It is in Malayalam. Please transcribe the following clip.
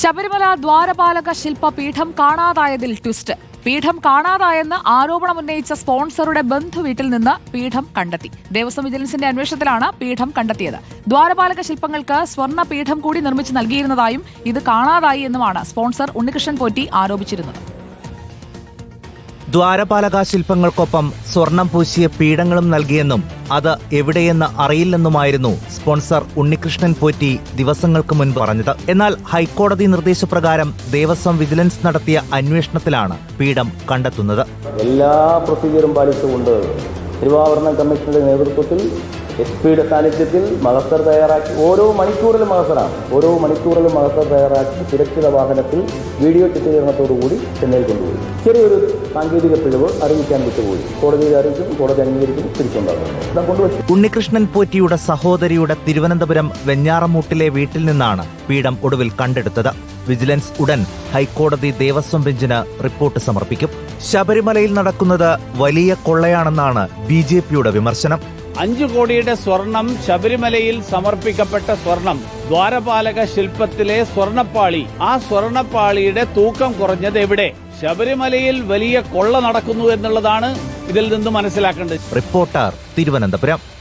ശബരിമല ദ്വാരപാലക ശില്പ പീഠം കാണാതായതിൽ ട്വിസ്റ്റ്. പീഠം കാണാതായെന്ന് ആരോപണം ഉന്നയിച്ച സ്പോൺസറുടെ ബന്ധുവീട്ടിൽ നിന്ന് പീഠം കണ്ടെത്തി. ദേവസ്വം വിജിലൻസിന്റെ അന്വേഷണത്തിലാണ് പീഠം കണ്ടെത്തിയത്. ദ്വാരപാലക ശില്പങ്ങൾക്ക് സ്വർണ പീഠം കൂടി നിർമ്മിച്ച് നൽകിയിരുന്നതായും ഇത് കാണാതായി എന്നുമാണ് സ്പോൺസർ ഉണ്ണികൃഷ്ണൻ പോറ്റി ആരോപിച്ചിരുന്നത്. ദ്വാരപാലക ശില്പങ്ങൾക്കൊപ്പം സ്വർണം പൂശിയ പീഠങ്ങളും നൽകിയെന്നും അത് എവിടെയെന്ന് അറിയില്ലെന്നുമായിരുന്നു സ്പോൺസർ ഉണ്ണികൃഷ്ണൻ പോറ്റി ദിവസങ്ങൾക്ക് മുൻപ് പറഞ്ഞത്. എന്നാൽ ഹൈക്കോടതി നിർദ്ദേശപ്രകാരം ദേവസ്വം വിജിലൻസ് നടത്തിയ അന്വേഷണത്തിലാണ് പീഠം കണ്ടെത്തുന്നത്. എല്ലാ പ്രൊസീജിയറും പാലിച്ചുകൊണ്ട് തിരുവാഭരണ കമ്മീഷന്റെ നേതൃത്വത്തിൽ എസ് പിയുടെ സാന്നിധ്യത്തിൽ മഹസർ തയ്യാറാക്കി ഓരോ മണിക്കൂറിലും മഹസറാണ് ഓരോ മണിക്കൂറിലും മഹസർ തയ്യാറാക്കി സുരക്ഷിത വാഹനത്തിൽ വീഡിയോ ചിത്രീകരണത്തോടുകൂടി ചെന്നൈയിൽ കൊണ്ടുപോയി. ചെറിയൊരു സാങ്കേതിക പിഴവ് അറിയിക്കാൻ വിട്ടുപോയി. കോടതിയിൽ അറിയിക്കും കോടതി അംഗീകരിക്കും തിരിച്ചുണ്ടാകും. ഉണ്ണികൃഷ്ണൻ പോറ്റിയുടെ സഹോദരിയുടെ തിരുവനന്തപുരം വെഞ്ഞാറമൂട്ടിലെ വീട്ടിൽ നിന്നാണ് പീഠം ഒടുവിൽ കണ്ടെടുത്തത്. വിജിലൻസ് ഉടൻ ഹൈക്കോടതി ദേവസ്വം ബെഞ്ചിന് റിപ്പോർട്ട് സമർപ്പിക്കും. ശബരിമലയിൽ നടക്കുന്നത് വലിയ കൊള്ളയാണെന്നാണ് ബി വിമർശനം. അഞ്ചു കോടിയുടെ സ്വർണം ശബരിമലയിൽ സമർപ്പിക്കപ്പെട്ട സ്വർണം. ദ്വാരപാലക ശില്പത്തിലെ സ്വർണപ്പാളി. ആ സ്വർണപ്പാളിയുടെ തൂക്കം കുറഞ്ഞത് എവിടെ? ശബരിമലയിൽ വലിയ കൊള്ള നടക്കുന്നു എന്നുള്ളതാണ് ഇതിൽ നിന്ന് മനസ്സിലാക്കേണ്ടത്. റിപ്പോർട്ടർ തിരുവനന്തപുരം.